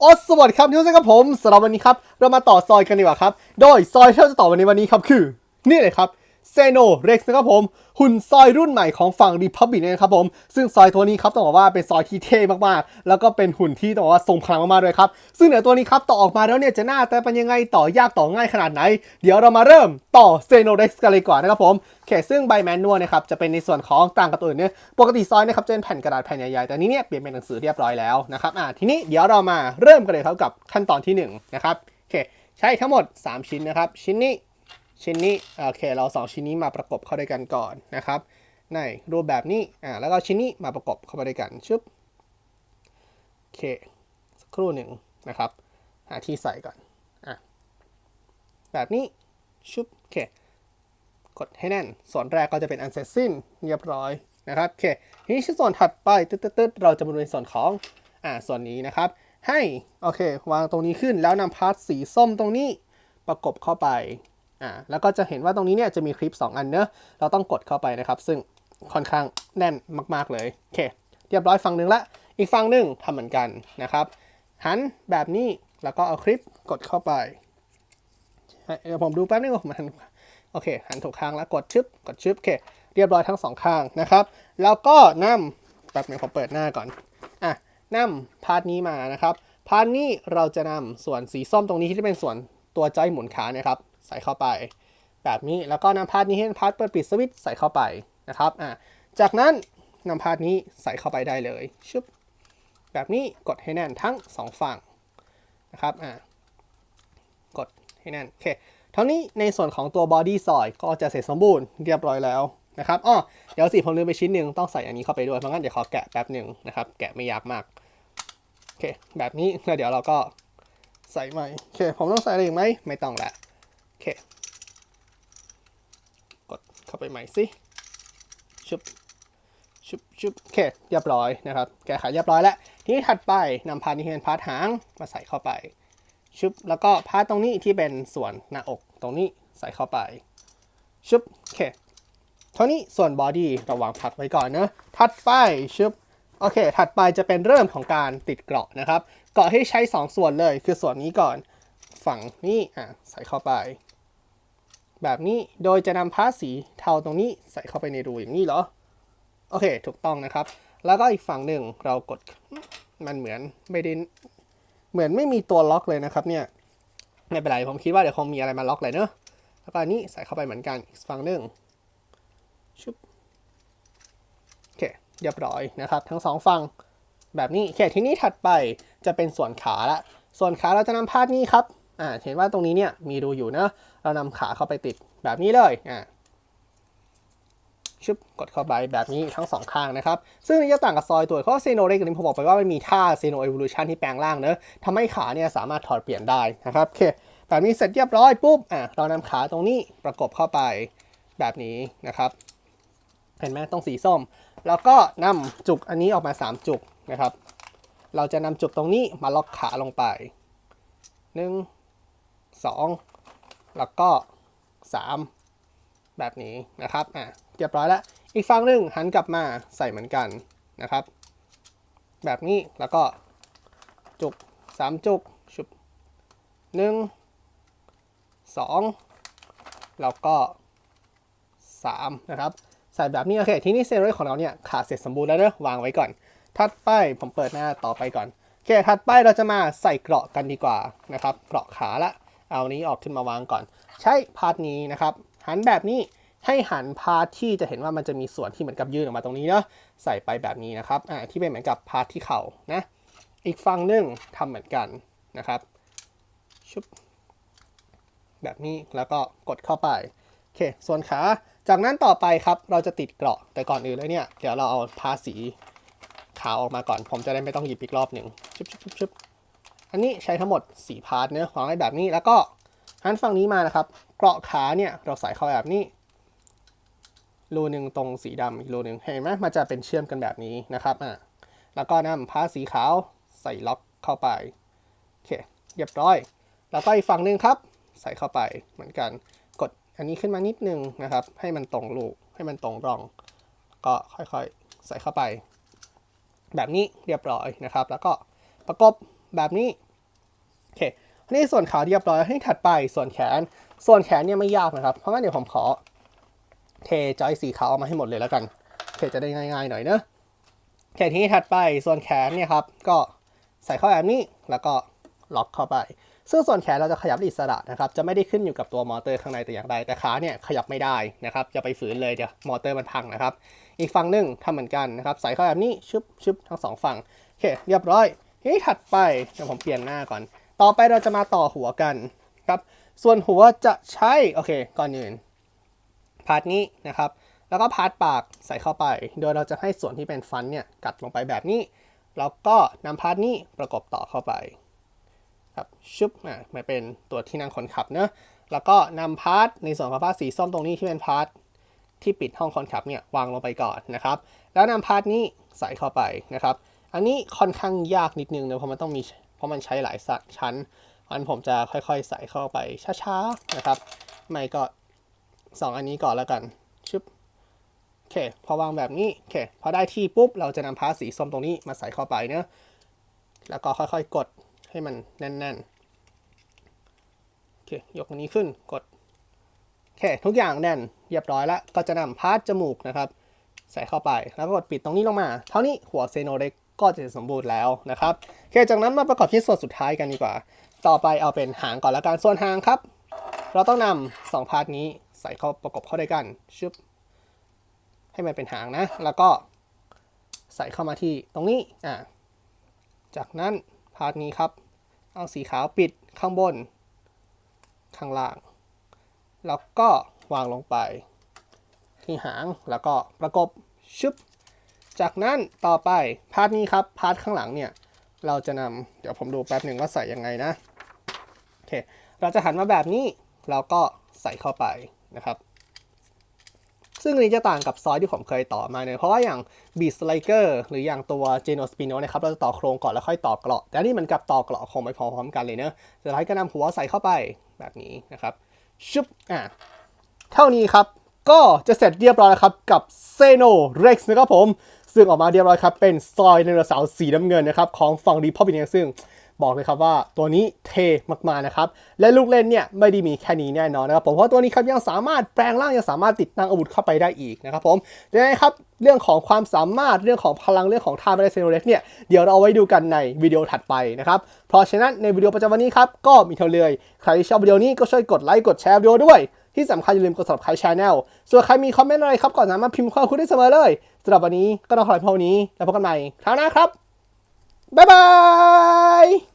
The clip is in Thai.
โอ้สวัสดีครับทุกท่านครับผมสำหรับวันนี้ครับ เรามาต่อซอยกันดีกว่าครับ โดยซอยที่เราจะต่อวันนี้วันนี้ครับคือ นี่เลยครับ เซโนเร็กซ์นะครับผม หุ่นซอยรุ่นใหม่ของฝั่งรีพับบิกนะครับผม ซึ่งซอยตัวนี้ครับต้องบอกว่าเป็นซอยที่เท่มากๆ แล้วก็เป็นหุ่นที่ต้องบอกว่าทรงพลังมากๆด้วยครับ ซึ่งเดี๋ยวตัวนี้ครับต่อออกมาแล้วเนี่ยจะหน้าแต่เป็นยังไงต่อยากต่อง่ายขนาดไหน เดี๋ยวเรามาเริ่มต่อเซโนเร็กซ์กันเลยก่อนนะครับผมโอเคซึ่งใบแมนนวลนะครับจะเป็นในส่วนของต่างกับตัวอื่นเนี่ยปกติซอยนะครับจะเป็นแผ่นกระดาษแผ่นใหญ่ๆแต่นี้เนี่ยเปลี่ยนเป็นหนังสือเรียบร้อยแล้วนะครับอ่าทีนี้เดี๋ยวเรามาเริ่มกันเลยครับกับขั้นตอนที่หนึ่งนะครับโอเคใช้ทั้งหมด 3 ชิ้นนะครับชิ้นนี้ ชิ้นนี้โอเคเราสองชิ้นนี้มาประกบเข้าด้วยกันก่อนนะครับ ในรูปแบบนี้อ่าแล้วก็ชิ้นนี้มาประกบเข้าไปด้วยกันชึบโอเคสักครู่หนึ่งนะครับ หาที่ใส่ก่อนอะแบบนี้ชึบโอเคกดให้แน่น ส่วนแรกก็จะเป็นอันเสร็จสิ้นเรียบร้อยนะครับโอเคทีนี้ชิ้นส่วนถัดไปตึ๊ดตึ๊ดตึ๊ดเราจะมาดูในส่วนของอ่าส่วนนี้นะครับ ให้โอเค วางตรงนี้ขึ้นแล้วนำพาร์ทสีส้มตรงนี้ประกบเข้าไป อ่าแล้วก็จะเห็นว่าตรงนี้เนี่ยจะมีคลิป 2 อันเนอะเราต้องกดเข้าไปนะครับ ซึ่งค่อนข้างแน่นมาก ๆ เลยโอเคเรียบร้อยฝั่งหนึ่งละ อีกฝั่งหนึ่งทำเหมือนกันนะครับหันแบบนี้แล้วก็เอาคลิปกดเข้าไปเดี๋ยวผมดูแป๊บนึงว่ามันโอเคหันถูกข้างแล้วกดชึบกดชึบโอเคเรียบร้อยทั้งสองข้างนะครับแล้วก็นำแป๊บนึงผมเปิดหน้าก่อนอะนำพาร์ทนี้มานะครับพาร์ทนี้เราจะนำส่วนสีส้มตรงนี้ที่เป็นส่วนตัวจอยหมุนขาเนะครับ ใส่เข้าไป แบบนี้แล้วก็นำพาร์ทนี้ให้เป็นพาร์ทเปิดปิดสวิตช์ใส่เข้าไปนะครับอะจากนั้นนำพาร์ทนี้ใส่เข้าไปได้เลยชึบแบบนี้กดให้แน่นทั้งสองฝั่งนะครับอะกดให้แน่นโอเคทั้งนี้ในส่วนของตัวบอดี้ซอยก็จะเสร็จสมบูรณ์เรียบร้อยแล้วนะครับอ้อเดี๋ยวสิผมลืมไปชิ้นหนึ่งต้องใส่อันนี้เข้าไปด้วย เพราะงั้นเดี๋ยวขอแกะแป๊บหนึ่งนะครับ แกะไม่ยากมาก โอเค แบบนี้แล้วเดี๋ยวเราก็ใส่ใหม่ โอเค ผมต้องใส่อะไรอีกไหม ไม่ต้องละโอเค กดเข้าไปใหม่สิชุบชุบชุบโอเคเรียบร้อยนะครับ แกะขายเรียบร้อยแล้ว ทีนี้ถัดไปนำพาร์ทนี้เป็นพาร์ทหางมาใส่เข้าไป ชุบ แล้วก็พาร์ทตรงนี้ที่เป็นส่วนหน้าอกตรงนี้ใส่เข้าไป ชุบโอเคเท่านี้ส่วนบอดี้ราวางพักไว้ก่อนเนอะถัดไปชุบโอเค ถัดไปจะเป็นเริ่มของการติดเกราะนะครับ เกราะให้ใช้ 2 ส่วนเลย คือส่วนนี้ก่อน ฝั่งนี้อะใส่เข้าไป แบบนี้โดยจะนำพาร์ทสีเทาตรงนี้ใส่เข้าไปในรูอย่างนี้เหรอ โอเค ถูกต้องนะครับ แล้วก็อีกฝั่งหนึ่งเรากดมันเหมือนไม่ได้เหมือนไม่มีตัวล็อกเลยนะครับเนี่ยไม่เป็นไรผมคิดว่าเดี๋ยวคงมีอะไรมาล็อกเลยเนอะแล้วก็อันนี้ใส่เข้าไปเหมือนกันอีกฝั่งหนึ่งชุบโอเคเรียบร้อยนะครับ ทั้งสองฝั่งแบบนี้โอเคทีนี้ถัดไปจะเป็นส่วนขาละส่วนขาเราจะนำพาดนี้ครับ อ่าเห็นว่าตรงนี้เนี่ยมีรูอยู่เนอะเรานำขาเข้าไปติดแบบนี้เลยอ่าชึบกดเข้าไปแบบนี้ทั้งสองข้างนะครับ ซึ่งจะต่างกับซอยตัวเพราะเซโนเล็กนี้ผมบอกไปว่ามันมีท่าเซโนเอ v o ลูชันที่แปลงร่างเนอะทำให้ขาเนี่ยสามารถถอดเปลี่ยนได้นะครับโอเคแบบนี้เสร็จเรียบร้อยปุ๊บอะเรานำขาตรงนี้ประกบเข้าไปแบบนี้นะครับ เห็นไหมตรงสีส้ม แล้วก็นำจุกอันนี้ออกมา 3 จุกนะครับ เราจะนำจุกตรงนี้มาล็อกขาลงไป1 2 แล้วก็ 3 แบบนี้นะครับอะเรียบร้อยแล้ว อีกฝั่งหนึ่งหันกลับมาใส่เหมือนกันนะครับ แบบนี้แล้วก็จุกสามจุกชุบหนึ่งสองแล้วก็สามนะครับ ใส่แบบนี้โอเค ทีนี้เซรั่มของเราเนี่ยขาดเสร็จสมบูรณ์แล้วเนอะวางไว้ก่อน ถัดไปผมเปิดหน้าต่อไปก่อนโอเคถัดไปเราจะมาใส่เกราะกันดีกว่านะครับ เกราะขาละ เอานี้ออกขึ้นมาวางก่อน ใช้พาร์ทนี้นะครับ หันแบบนี้ให้หันพาร์ทที่จะเห็นว่ามันจะมีส่วนที่เหมือนกับยื่นออกมาตรงนี้เนาะใส่ไปแบบนี้นะครับอ่าที่เป็นเหมือนกับพาร์ทที่เข่านะ อีกฝั่งหนึ่งทำเหมือนกันนะครับชุบแบบนี้แล้วก็กดเข้าไปโอเค ส่วนขา จากนั้นต่อไปครับเราจะติดเกราะแต่ก่อนอื่นเลยเนี่ยเดี๋ยวเราเอาพาสีขาวออกมาก่อน ผมจะได้ไม่ต้องหยิบอีกรอบหนึ่งชุบชุบชุบชุบ อันนี้ใช้ทั้งหมด 4 พาร์ทเนื้อวางไว้แบบนี้ แล้วก็หันฝั่งนี้มานะครับ เกราะขาเนี่ยเราใส่เข้าแบบนี้รูหนึ่งตรงสีดำอีกรูหนึ่งเห็นไหมมันจะเป็นเชื่อมกันแบบนี้นะครับอะแล้วก็นำผ้าสีขาวใส่ล็อกเข้าไปโอเคเรียบร้อย แล้วก็อีกฝั่งหนึ่งครับ ใส่เข้าไปเหมือนกันกดอันนี้ขึ้นมานิดนึงนะครับ ให้มันตรงรูให้มันตรงร่อง ก็ค่อยๆใส่เข้าไป แบบนี้เรียบร้อยนะครับ แล้วก็ประกบแบบนี้ เคทีนี้ส่วนขาเรียบร้อยให้ถัดไปส่วนแขน ส่วนแขนเนี่ยไม่ยากนะครับ เพราะงั้นเดี๋ยวผมขอ เทจอยสีขาวออกมาให้หมดเลยแล้วกันโอเคจะได้ง่ายๆหน่อยเนอะแขนที่ถัดไปส่วนแขนเนี่ยครับ ก็ใส่เข้าแบบนี้แล้วก็ล็อกเข้าไป ซึ่งส่วนแขนเราจะขยับอิสระนะครับ จะไม่ได้ขึ้นอยู่กับตัวมอเตอร์ข้างในแต่อย่างใด แต่ขาเนี่ยขยับไม่ได้นะครับ อย่าไปฝืนเลยเดี๋ยวมอเตอร์มันพังนะครับ อีกฝั่งหนึ่งทำเหมือนกันนะครับ ใส่เข้าแบบนี้ชึบชึบทั้งสองฝั่ง โอเค เรียบร้อยทีนี้ถัดไปเดี๋ยวผมเปลี่ยนหน้าก่อน ต่อไปเราจะมาต่อหัวกันครับ ส่วนหัวจะใช้ โอเค ก่อนอื่น พาร์ทนี้นะครับ แล้วก็พาร์ทปากใส่เข้าไป โดยเราจะให้ส่วนที่เป็นฟันเนี่ยกัดลงไปแบบนี้ แล้วก็นำพาร์ทนี้ประกบต่อเข้าไป ครับชุบอะมาเป็นตัวที่นั่งคนขับเนอะแล้วก็นำพาร์ทในส่วนของพาร์ทสีส้มตรงนี้ที่เป็นพาร์ทที่ปิดห้องคนขับเนี่ยวางลงไปก่อนนะครับ แล้วนำพาร์ทนี้ใส่เข้าไปนะครับ อันนี้ค่อนข้างยากนิดนึงนะเพราะมันต้องมี ราะมันใช้หลายสัดชั้นเพราะฉะนั้นผมจะค่อยๆใส่เข้าไปช้าๆนะครับ ไม่ก็สองอันนี้ก่อนแล้วกันชึบโอเค พอวางแบบนี้โอเคพอได้ที่ปุ๊บเราจะนำพาสีส้มตรงนี้มาใส่เข้าไปเนะแล้วก็ค่อยๆกดให้มันแน่นๆโอเคยกอันนี้ขึ้นกดโอเคทุกอย่างแน่นเรียบร้อยแล้วก็จะนำพาร์ทจมูกนะครับ ใส่เข้าไปแล้วก็กดปิดตรงนี้ลงมา เท่านี้หัวเซโนเด็ก ก็จะสมบูรณ์แล้วนะครับโอเคจากนั้นมาประกอบที่ส่วนสุดท้ายกันดีกว่า ต่อไปเอาเป็นหางก่อนแล้วกันส่วนหางครับ เราต้องนำสองพาร์ทนี้ใส่เข้าประกบเข้าด้วยกันชึบให้มันเป็นหางนะ แล้วก็ใส่เข้ามาที่ตรงนี้อ่าจากนั้นพาร์ทนี้ครับ เอาสีขาวปิดข้างบน ข้างล่าง แล้วก็วางลงไป ที่หางแล้วก็ประกบชึบ จากนั้นต่อไปพาร์ทนี้ครับพาร์ทข้างหลังเนี่ยเราจะนำเดี๋ยวผมดูแป๊บหนึ่งว่าใส่ยังไงนะโอเคเราจะหันมาแบบนี้แล้วก็ใส่เข้าไปนะครับ ซึ่งนี้จะต่างกับซอยที่ผมเคยต่อมาเนี่ยเพราะว่าอย่าง Beat Striker หรืออย่างตัว Geno Spino นะครับเราจะต่อโครงก่อนแล้วค่อยต่อเกราะแต่นี่มันกับต่อเกราะคงไปพร้อมๆกันเลยเนอะสุดท้ายก็นำหัวใส่เข้าไปแบบนี้นะครับชุบอะเท่านี้ครับก็จะเสร็จเรียบร้อยแล้วครับกับ Zeno Rex นะครับผม ซึ่งออกมาเรียบร้อยครับ เป็นซอยไดโนเสาร์สีน้ำเงินนะครับของฝั่งดีพอบินซึ่งบอกเลยครับว่าตัวนี้เทมากๆนะครับ และลูกเล่นเนี่ยไม่ได้มีแค่นี้แน่นอนนะครับผมเพราะตัวนี้ครับยังสามารถแปลงร่างยังสามารถติดตั้งอาวุธเข้าไปได้อีกนะครับผมดังนั้นครับเรื่องของความสามารถเรื่องของพลังเรื่องของท่าไม่ได้เซโนเล็กเนี่ยเดี๋ยวเราเอาไว้ดูกันในวิดีโอถัดไปนะครับเพราะฉะนั้นในวิดีโอประจำวันนี้ครับก็มีเท่าเลยใครที่ชอบวิดีโอนี้ก็ช่วยกดไลค์กดแชร์วิดีโอด้วยที่สำคัญอย่าลืมกด subscribe channel ส่วนใครมีคอมเมนต์อะไรครับก็สามารถพิมพ์ข้อความได้เสมอเลย สำหรับวันนี้ก็ต้องขอลาเพีเท่านี้ แล้วพบกันใหม่คราวหน้าครับ บ๊ายบาย